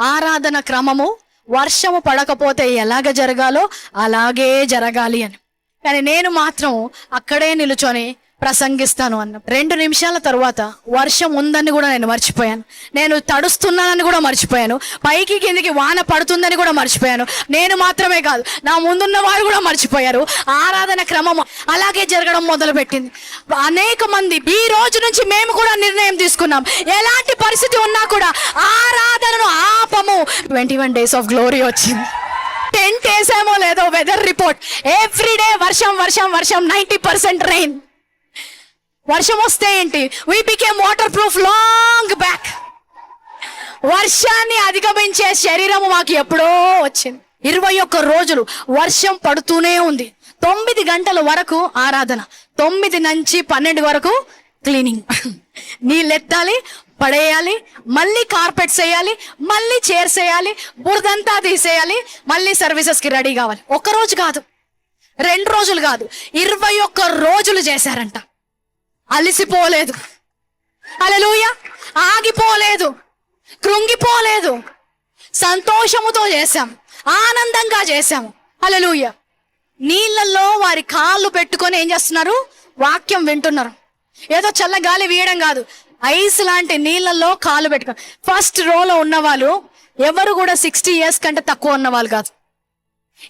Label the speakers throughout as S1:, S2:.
S1: ఆరాధన క్రమము వర్షము పడకపోతే ఎలాగ జరగాలో అలాగే జరగాలి అని. కానీ నేను మాత్రం అక్కడే నిలుచొని ప్రసంగిస్తాను అన్న. రెండు నిమిషాల తర్వాత వర్షం ఉందని కూడా నేను మర్చిపోయాను. నేను తడుస్తున్నానని కూడా మర్చిపోయాను. పైకి కిందికి వాన పడుతుందని కూడా మర్చిపోయాను. నేను మాత్రమే కాదు నా ముందున్న వారు కూడా మర్చిపోయారు. ఆరాధన క్రమం అలాగే జరగడం మొదలుపెట్టింది. అనేక మంది ఈ రోజు నుంచి మేము కూడా నిర్ణయం తీసుకున్నాం. ఎలాంటి పరిస్థితి ఉన్నా కూడా ఆరాధనను ఆపము. Twenty one days of glory వచ్చింది. టెంట్ వేసామో లేదో వెదర్ రిపోర్ట్ ఎవ్రీడే వర్షం వర్షం వర్షం నైంటీ పర్సెంట్ రెయిన్ వర్షం వస్తే ఏంటి? We became waterproof long back వర్షాన్ని అధిగమించే శరీరము మాకు ఎప్పుడో వచ్చింది. ఇరవై ఒక్క రోజులు వర్షం పడుతూనే ఉంది. తొమ్మిది గంటల వరకు ఆరాధన. తొమ్మిది నుంచి పన్నెండు వరకు క్లీనింగ్. నీళ్ళెత్తాలి పడేయాలి మళ్ళీ కార్పెట్స్ వేయాలి మళ్ళీ చైర్స్ వేయాలి బురదంతా తీసేయాలి మళ్ళీ సర్వీసెస్కి రెడీ కావాలి. ఒక రోజు కాదు. రెండు రోజులు కాదు. ఇరవై ఒక్క రోజులు చేశారంట. అలిసిపోలేదు. అలలుయ ఆగిపోలేదు. కృంగిపోలేదు. సంతోషముతో చేశాం. ఆనందంగా చేశాము అలలుయ నీళ్ళల్లో వారి కాళ్ళు పెట్టుకొని ఏం చేస్తున్నారు? వాక్యం వింటున్నారు. ఏదో చల్ల గాలి వీయడం కాదు. ఐస్ లాంటి నీళ్ళల్లో కాళ్ళు పెట్టుకొని. ఫస్ట్ రోలో ఉన్నవాళ్ళు ఎవరు కూడా సిక్స్టీ ఇయర్స్ కంటే తక్కువ ఉన్నవాళ్ళు కాదు.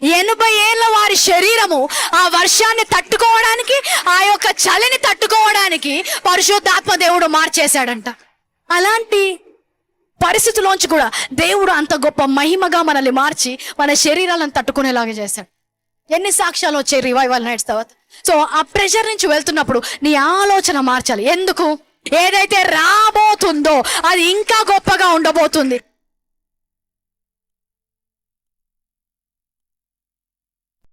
S1: ఎనభై ఏళ్ళ వారి శరీరము ఆ వర్షాన్ని తట్టుకోవడానికి ఆ యొక్క చలిని తట్టుకోవడానికి పరిశుద్ధాత్మ దేవుడు మార్చేశాడంట. అలాంటి పరిస్థితిలోంచి కూడా దేవుడు అంత గొప్ప మహిమగా మనల్ని మార్చి మన శరీరాలను తట్టుకునేలాగా చేశాడు. ఎన్ని సాక్ష్యాలు వచ్చాయి రివైవల్ నైట్స్ తర్వాత? సో ఆ ప్రెషర్ నుంచి వెళ్తున్నప్పుడు నీ ఆలోచన మార్చాలి. ఎందుకు? ఏదైతే రాబోతుందో అది ఇంకా గొప్పగా ఉండబోతుంది.